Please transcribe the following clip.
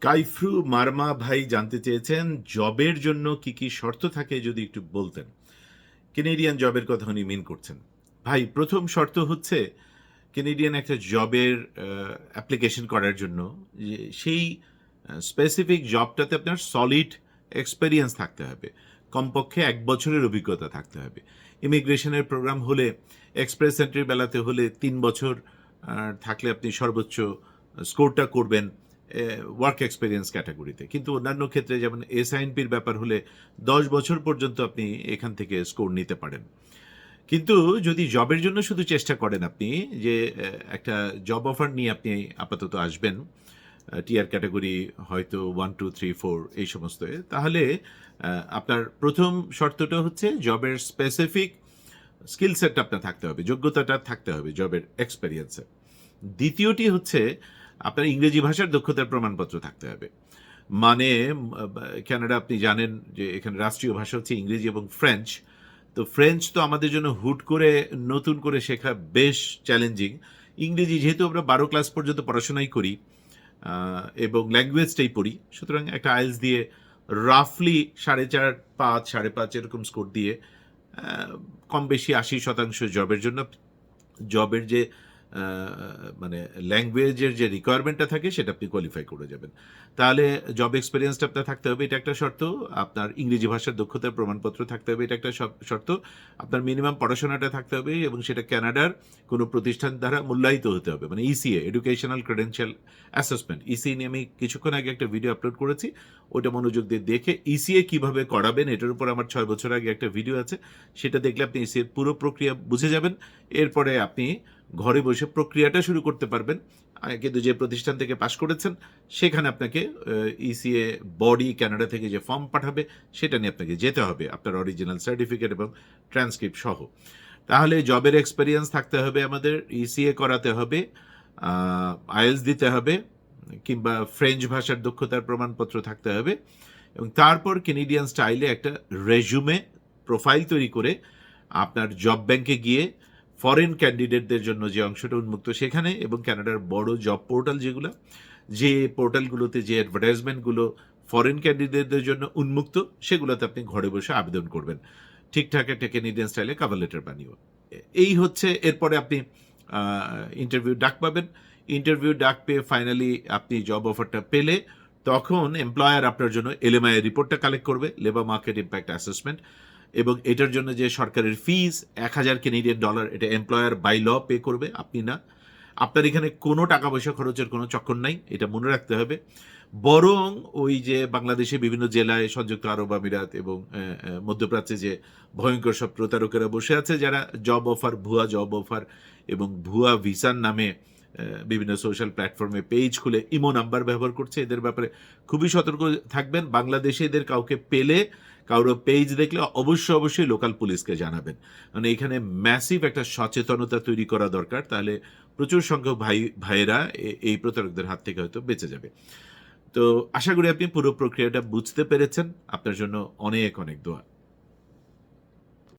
কাইফ্রু মারমা ভাই জানতে চেয়েছেন, জবের জন্য কি কি শর্ত থাকে যদি একটু বলতেন। কেনেডিয়ান জবের কথা উনি মিন করছেন। ভাই, প্রথম শর্ত হচ্ছে কেনেডিয়ান একটা জবের অ্যাপ্লিকেশন করার জন্য সেই স্পেসিফিক জবটাতে আপনার সলিড এক্সপেরিয়েন্স থাকতে হবে। কমপক্ষে এক বছরের অভিজ্ঞতা থাকতে হবে। ইমিগ্রেশনের প্রোগ্রাম হলে এক্সপ্রেস এন্ট্রির বেলাতে হলে তিন বছর থাকলে আপনি সর্বোচ্চ স্কোরটা করবেন। ওয়ার্ক এক্সপিরিয়েন্স ক্যাটাগরিতে কিন্তু অন্যান্য ক্ষেত্রে যেমন এসআইএনপির ব্যাপার হলে দশ বছর পর্যন্ত আপনি এখান থেকে স্কোর নিতে পারেন। কিন্তু যদি জবের জন্য শুধু চেষ্টা করেন আপনি, যে একটা জব অফার নিয়ে আপনি আপাতত আসবেন টিআর ক্যাটাগরি হয়তো ওয়ান টু থ্রি ফোর এই সমস্ত তাহলে আপনার প্রথম শর্তটা হচ্ছে জবের স্পেসিফিক স্কিল সেটটা আপনার থাকতে হবে, যোগ্যতাটা থাকতে হবে জবের এক্সপেরিয়েন্সে দ্বিতীয়টি হচ্ছে আপনার ইংরেজি ভাষার দক্ষতার প্রমাণপত্র থাকতে হবে। মানে কানাডা আপনি জানেন যে এখানে রাষ্ট্রীয় ভাষা হচ্ছে ইংরেজি এবং ফ্রেঞ্চ। তো ফ্রেঞ্চ তো আমাদের জন্য হুট করে নতুন করে শেখা বেশ চ্যালেঞ্জিং ইংরেজি যেহেতু আমরা বারো ক্লাস পর্যন্ত পড়াশোনাই করি এবং ল্যাঙ্গুয়েজটাই পড়ি, সুতরাং একটা আইলস দিয়ে রাফলি সাড়ে চার, পাঁচ, সাড়ে পাঁচ এরকম স্কোর দিয়ে কম বেশি আশি শতাংশ জবের জন্য। জবের যে মানে ল্যাঙ্গুয়েজের যে রিকোয়ারমেন্টটা থাকে, সেটা আপনি কোয়ালিফাই করে যাবেন। তাহলে জব এক্সপিরিয়েন্সটা আপনার থাকতে হবে, এটা একটা শর্ত। আপনার ইংরেজি ভাষার দক্ষতার প্রমাণপত্র থাকতে হবে, এটা একটা শর্ত। আপনার মিনিমাম পড়াশোনাটা থাকতে হবে এবং সেটা ক্যানাডার কোনো প্রতিষ্ঠান দ্বারা মূল্যায়িত হতে হবে। মানে ECA educational credential assessment ECA নিয়ে আমি কিছুক্ষণ আগে একটা ভিডিও আপলোড করেছি। ওটা মনোযোগ দিয়ে দেখে ইসিএ কীভাবে করাবেন, এটার উপর আমার ছয় বছর আগে একটা ভিডিও আছে। সেটা দেখলে আপনি ইসিএ পুরো প্রক্রিয়া বুঝে যাবেন। এরপরে আপনি ঘরে বসে প্রক্রিয়াটা শুরু করতে পারবেন। কিন্তু যে প্রতিষ্ঠান থেকে পাশ করেছেন, সেখানে আপনাকে ইসিএ বডি কানাডা থেকে যে ফর্ম পাঠাবে, সেটা নিয়ে আপনাকে যেতে হবে, আপনার অরিজিনাল সার্টিফিকেট এবং ট্রান্সক্রিপ্ট সহ। তাহলে জবের এক্সপেরিয়েন্স থাকতে হবে আমাদের ইসিএ করাতে হবে আইএলস দিতে হবে, কিংবা ফ্রেঞ্চ ভাষার দক্ষতার প্রমাণপত্র থাকতে হবে, এবং তারপর কেনেডিয়ান স্টাইলে একটা রেজুমে প্রোফাইল তৈরি করে আপনার জব ব্যাংকে গিয়ে ফরেন ক্যান্ডিডেটদের জন্য যে অংশটা উন্মুক্ত সেখানে এবং কানাডার বড় জব পোর্টাল যেগুলো, যে পোর্টালগুলোতে যে অ্যাডভার্টাইজমেন্টগুলো ফরেন ক্যান্ডিডেটদের জন্য উন্মুক্ত, সেগুলোতে আপনি ঘরে বসে আবেদন করবেন। ঠিকঠাক একটা কেনেডিয়ান স্টাইলে কাভার লেটার বানিয়ে এই হচ্ছে, এরপরে আপনি ইন্টারভিউ ডাক পাবেন। ইন্টারভিউ ডাক পেয়ে ফাইনালি আপনি জব অফারটা পেলে, তখন এমপ্লয়ার আপনার জন্য এলএমআই রিপোর্টটা কালেক্ট করবে লেবার মার্কেট ইম্প্যাক্ট অ্যাসেসমেন্ট এবং এটার জন্য যে সরকারের ফিজ এক হাজার কেনেডিয়ান ডলার এটা এমপ্লয়ার বাই ল পে করবে, আপনি না। আপনার এখানে কোনো টাকা পয়সা খরচের কোনো চক্কর নাই, এটা মনে রাখতে হবে। বরং ওই যে বাংলাদেশে বিভিন্ন জেলায় সংযুক্ত আরব আমিরাত এবং মধ্যপ্রাচ্যে যে ভয়ঙ্কর সব প্রতারকেরা বসে আছে, যারা জব অফার ভুয়া জব অফার এবং ভুয়া ভিসার নামে বিভিন্ন সোশ্যাল প্ল্যাটফর্মে পেজ খুলে ইমো নাম্বার ব্যবহার করছে। এদের ব্যাপারে খুবই সতর্ক থাকবেন। বাংলাদেশে এদের কাউকে পেলে, কারও পেজ দেখলে অবশ্যই অবশ্যই লোকাল পুলিশকে জানাবেন। মানে এখানে ম্যাসিভ একটা সচেতনতা তৈরি করা দরকার। তাহলে প্রচুর সংখ্যক ভাই, ভাইয়েরা এই প্রতারকদের হাত থেকে হয়তো বেঁচে যাবে। তো আশা করি আপনি পুরো প্রক্রিয়াটা বুঝতে পেরেছেন। আপনার জন্য অনেক অনেক দোয়া।